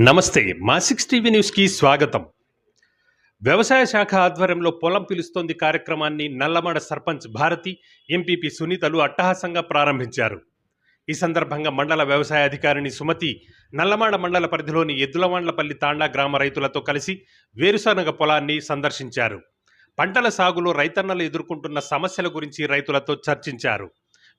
నమస్తే మా six TV న్యూస్కి స్వాగతం. వ్యవసాయ శాఖ ఆధ్వర్యంలో పొలం పిలుస్తోంది కార్యక్రమాన్ని నల్లమడ సర్పంచ్ భారతి ఎంపీపీ సునీతలు అట్టహాసంగా ప్రారంభించారు. ఈ సందర్భంగా మండల వ్యవసాయ అధికారిని సుమతి నల్లమాడ మండల పరిధిలోని ఎద్దులవాండ్లపల్లి తాండా గ్రామ రైతులతో కలిసి వేరుశనగ పొలాన్ని సందర్శించారు. పంటల సాగులో రైతన్నలు ఎదుర్కొంటున్న సమస్యల గురించి రైతులతో చర్చించారు.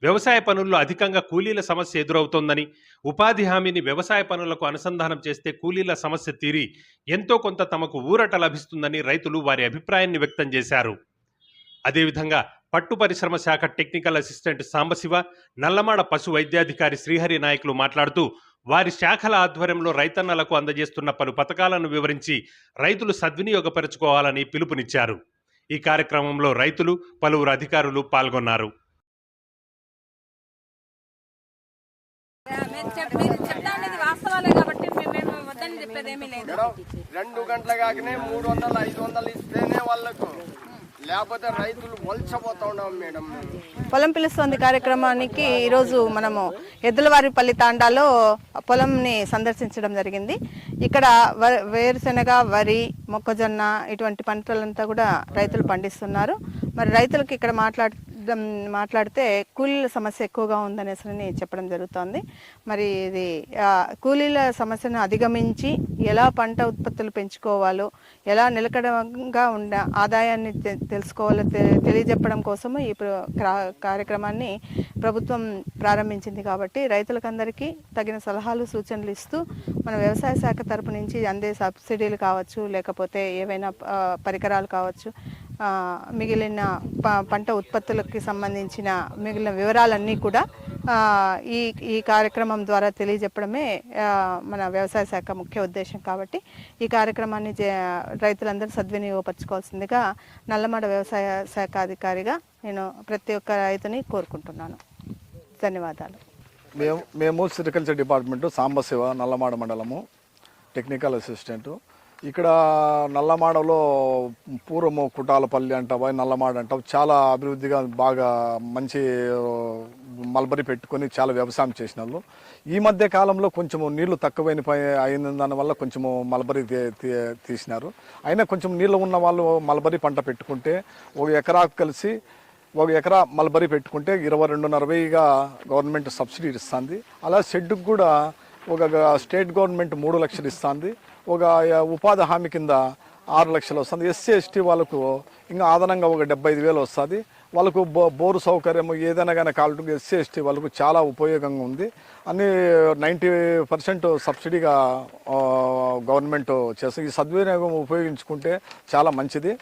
వ్యవసాయ పనుల్లో అధికంగా కూలీల సమస్య ఎదురవుతోందని ఉపాధి హామీని వ్యవసాయ పనులకు అనుసంధానం చేస్తే కూలీల సమస్య తీరి ఎంతో కొంత తమకు ఊరట లభిస్తుందని రైతులు వారి అభిప్రాయాన్ని వ్యక్తం చేశారు. అదేవిధంగా పట్టు పరిశ్రమ శాఖ టెక్నికల్ అసిస్టెంట్ సాంబశివ నల్లమాడ పశు వైద్యాధికారి శ్రీహరి నాయకులు మాట్లాడుతూ వారి శాఖల ఆధ్వర్యంలో రైతన్నలకు అందజేస్తున్న పలు పథకాలను వివరించి రైతులు సద్వినియోగపరచుకోవాలని పిలుపునిచ్చారు. ఈ కార్యక్రమంలో రైతులు పలువురు అధికారులు పాల్గొన్నారు మీరు చెప్- మీరు చెప్తా ఉండేది వాస్తవాలే కాబట్టి మేము లేదు. రెండు గంటల కాకనే మూడు వందలు ఐదు వందలు ఇస్తేనే వాళ్ళకు. లేకపోతే రైతులు వలసపోతా ఉన్నాం మేడం. పొలం పిలుస్తోంది కార్యక్రమానికి ఈరోజు మనము ఎద్దులవారిపల్లి తాండాలో పొలంని సందర్శించడం జరిగింది. ఇక్కడ వ- వేరుశెనగ వరి మొక్కజొన్న ఇటువంటి పంటలంతా కూడా రైతులు పండిస్తున్నారు. మరి రైతులకు ఇక్కడ మాట్లాడడం మాట్లాడితే కూలీల సమస్య ఎక్కువగా ఉందనేసి చెప్పడం జరుగుతోంది. మరి ఇది కూలీల సమస్యను అధిగమించి ఎలా పంట ఉత్పత్తులు పెంచుకోవాలో ఎలా నిలకడంగా ఉండ ఆదాయాన్ని తె- తెలుసుకోవాలో తెలియజెప్పడం కోసము ఈ క్రా- కార్యక్రమాన్ని ప్రభుత్వం ప్రారంభించింది కాబట్టి రైతులకందరికీ తగిన సలహాలు సూచనలు ఇస్తూ మన వ్యవసాయ శాఖ తరపు నుంచి అందే సబ్సిడీలు కావచ్చు లేకపోతే ఏవైనా పరికరాలు కావచ్చు మిగిలిన ప- పంట ఉత్పత్తులకి సంబంధించిన మిగిలిన వివరాలన్నీ కూడా ఈ ఈ కార్యక్రమం ద్వారా తెలియజెప్పడమే మన వ్యవసాయ శాఖ ముఖ్య ఉద్దేశం కాబట్టి ఈ కార్యక్రమాన్ని రైతులందరూ సద్వినియోగపరచుకోవాల్సిందిగా నల్లమడ వ్యవసాయ శాఖ అధికారిగా నేను ప్రతి ఒక్క రైతుని కోరుకుంటున్నాను. ధన్యవాదాలు. మేము మేము సిరికల్చర్ డిపార్ట్మెంటు సాంబశివ నల్లమాడ మండలము టెక్నికల్ అసిస్టెంటు. ఇక్కడ నల్లమాడలో పూర్వము కుటాలపల్లి అంటావా నల్లమాడ అంటావు చాలా అభివృద్ధిగా బాగా మంచి మల్బరీ పెట్టుకొని చాలా వ్యవసాయం చేసిన వాళ్ళు ఈ మధ్య కాలంలో కొంచెము నీళ్ళు తక్కువైన పై- అయిన దానివల్ల కొంచెము మల్బరీ తీ- తీసినారు. అయినా కొంచెం నీళ్ళు ఉన్న వాళ్ళు మల్బరీ పంట పెట్టుకుంటే ఒక ఎకరాకు కలిసి ఒక ఎకరా మల్బరీ పెట్టుకుంటే ఇరవై రెండున్నర వెయ్యిగా గవర్నమెంట్ సబ్సిడీ ఇస్తుంది. అలా షెడ్డుకు కూడా ఒక స్టేట్ గవర్నమెంట్ మూడు లక్షలు ఇస్తుంది. ఒక ఉపాధి హామీ కింద ఆరు లక్షలు వస్తుంది. ఎస్సీ ఎస్టీ వాళ్ళకు ఇంకా అదనంగా ఒక డెబ్బై ఐదు వేలు వస్తుంది. వాళ్ళకు బో బోరు సౌకర్యం ఏదైనా కానీ కావాలంటే ఎస్సీ ఎస్టీ వాళ్ళకు చాలా ఉపయోగంగా ఉంది. అన్ని నైంటీ పర్సెంట్ సబ్సిడీగా గవర్నమెంట్ చేస్తుంది. ఈ సద్వినియోగం ఉపయోగించుకుంటే చాలా మంచిది.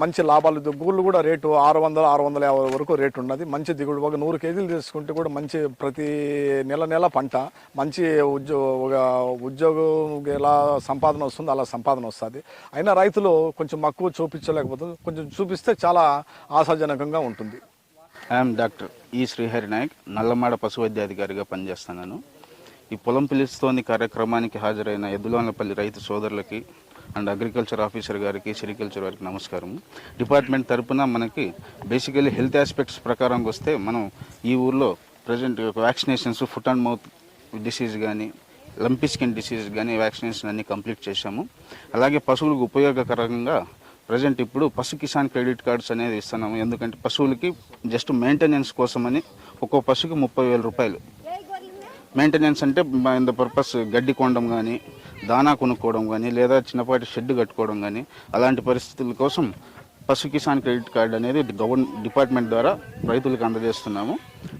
మంచి లాభాలు గూళ్ళు కూడా రేటు ఆరు వందల ఆరు వందల యాభై వరకు రేటు ఉన్నది. మంచి దిగుడు ఒక నూరు కేజీలు తీసుకుంటే కూడా మంచి ప్రతి నెల నెల పంట మంచి ఉద్యో ఒక ఉద్యోగం ఎలా సంపాదన వస్తుందో అలా సంపాదన వస్తుంది. అయినా రైతులు కొంచెం మక్కువ చూపించలేకపోతుంది. కొంచెం చూపిస్తే చాలా ఆశాజనకంగా ఉంటుంది. ఐఎమ్ డాక్టర్ ఈ శ్రీహరి నాయక్ నల్లమాడ పశు వైద్యాధికారిగా పనిచేస్తున్నాను. ఈ పొలం పిలుస్తోంది కార్యక్రమానికి హాజరైన ఎద్దులోనపల్లి రైతు సోదరులకి అండ్ అగ్రికల్చర్ ఆఫీసర్ గారికి సెరికల్చర్ వారికి నమస్కారం డిపార్ట్మెంట్ తరపున మనకి బేసికలీ హెల్త్ ఆస్పెక్ట్స్ ప్రకారం వస్తే మనం ఈ ఊర్లో present vaccinations foot and mouth disease కానీ లంపీ స్కిన్ డిసీజ్ కానీ వ్యాక్సినేషన్ అన్ని కంప్లీట్ చేశాము. అలాగే పశువులకు ఉపయోగకరంగా ప్రజెంట్ ఇప్పుడు పశు కిసాన్ క్రెడిట్ కార్డ్స్ అనేది ఇస్తున్నాము. ఎందుకంటే పశువులకి జస్ట్ మెయింటెనెన్స్ కోసమని ఒక్కో పశువుకి ముప్పై వేల రూపాయలు మెయింటెనెన్స్ అంటే ఇన్ ద పర్పస్ గడ్డి కొనడం కానీ దానా కొనుక్కోవడం కానీ లేదా చిన్నపాటి షెడ్ కట్టుకోవడం కానీ అలాంటి పరిస్థితుల కోసం పశు కిసాన్ క్రెడిట్ కార్డు అనేది గవర్న డిపార్ట్మెంట్ ద్వారా రైతులకు అందజేస్తున్నాము.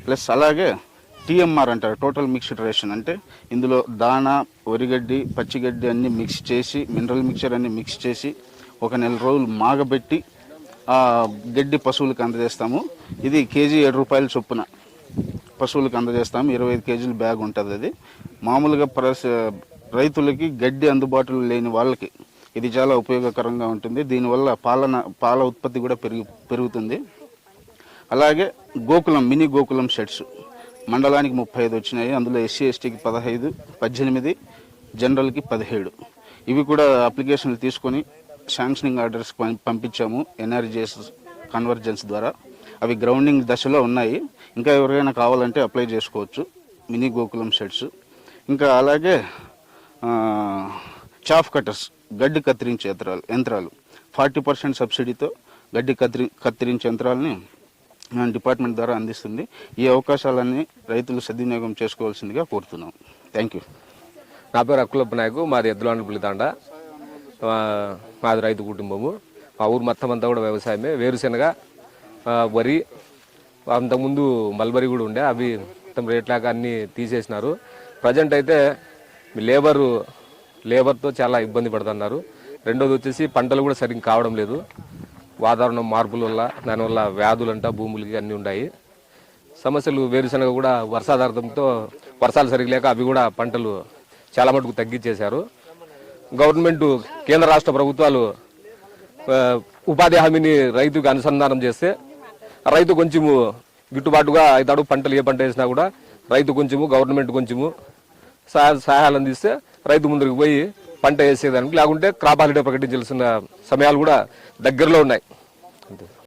ప్లస్ అలాగే టీఎంఆర్ అంటారు టోటల్ మిక్స్డ్ రేషన్ అంటే ఇందులో దానా వరిగడ్డి పచ్చిగడ్డి అన్ని మిక్స్ చేసి మినరల్ మిక్చర్ అన్ని మిక్స్ చేసి ఒక నెల రోజులు మాగబెట్టి గడ్డి పశువులకు అందజేస్తాము. ఇది కేజీ ఏడు రూపాయల చొప్పున. పశువులకు అందజేస్తాము ఇరవై ఐదు కేజీల బ్యాగ్ ఉంటుంది అది. మామూలుగా ప్రస్ రైతులకి గడ్డి అందుబాటులో లేని వాళ్ళకి ఇది చాలా ఉపయోగకరంగా ఉంటుంది. దీనివల్ల పాలన పాల ఉత్పత్తి కూడా పెరిగి పెరుగుతుంది. అలాగే గోకులం మినీ గోకులం షెడ్స్ మండలానికి ముప్పై ఐదు వచ్చినాయి. అందులో ఎస్సీ ఎస్టీకి పదహైదు పద్దెనిమిది జనరల్కి పదిహేడు. ఇవి కూడా అప్లికేషన్లు తీసుకొని శాంక్షనింగ్ ఆర్డర్స్ పం- పంపించాము ఎన్ఆర్జీఎస్ కన్వర్జెన్స్ ద్వారా. అవి గ్రౌండింగ్ దశలో ఉన్నాయి. ఇంకా ఎవరికైనా కావాలంటే అప్లై చేసుకోవచ్చు. మినీ గోకులం షెడ్స్ ఇంకా అలాగే చాఫ్ కటర్స్ గడ్డి కత్తిరించే యంత్రాలు యంత్రాలు. ఫార్టీ పర్సెంట్ సబ్సిడీతో గడ్డి కత్తిరి కత్తిరించే యంత్రాలని మన డిపార్ట్మెంట్ ద్వారా అందిస్తుంది. ఈ అవకాశాలన్నీ రైతులు సద్వినియోగం చేసుకోవాల్సిందిగా కోరుతున్నాం. థ్యాంక్ యూ నా పేరు అక్కులప్ప నాయకు మాది ఎద్దులాంటి తాండ. మాది రైతు కుటుంబము. మా ఊరు మొత్తం అంతా కూడా వ్యవసాయమే. వేరుశెనగ వరి అంతకుముందు మల్బరీ కూడా ఉండే అవి మొత్తం రేట్లాగా అన్నీ తీసేసినారు. ప్రజెంట్ అయితే లేబరు లేబర్తో చాలా ఇబ్బంది పడుతున్నారు. రెండోది వచ్చేసి పంటలు కూడా సరిగ్గా కావడం లేదు. వాతావరణం మార్పుల వల్ల దానివల్ల వ్యాధులంట భూములకి అన్నీ ఉన్నాయి. సమస్యలు వేరుశనగ కూడా వర్షాధారంతో వర్షాలు సరిగ్గా లేక అవి కూడా పంటలు చాలా మటుకు తగ్గించేశారు. గవర్నమెంట్ కేంద్ర రాష్ట్ర ప్రభుత్వాలు ఉపాధి హామీని రైతుకు అనుసంధానం చేస్తే రైతు కొంచెము గిట్టుబాటుగా అవుతాడు పంటలు ఏ పంట వేసినా కూడా రైతు కొంచెము గవర్నమెంట్ కొంచెము సహాయ సహాయాలు అందిస్తే రైతు ముందుకు పోయి పంట వేసేదానికి లేకుంటే క్రాప్ హాలిడే ప్రకటించాల్సిన సమయాలు కూడా దగ్గరలో ఉన్నాయి.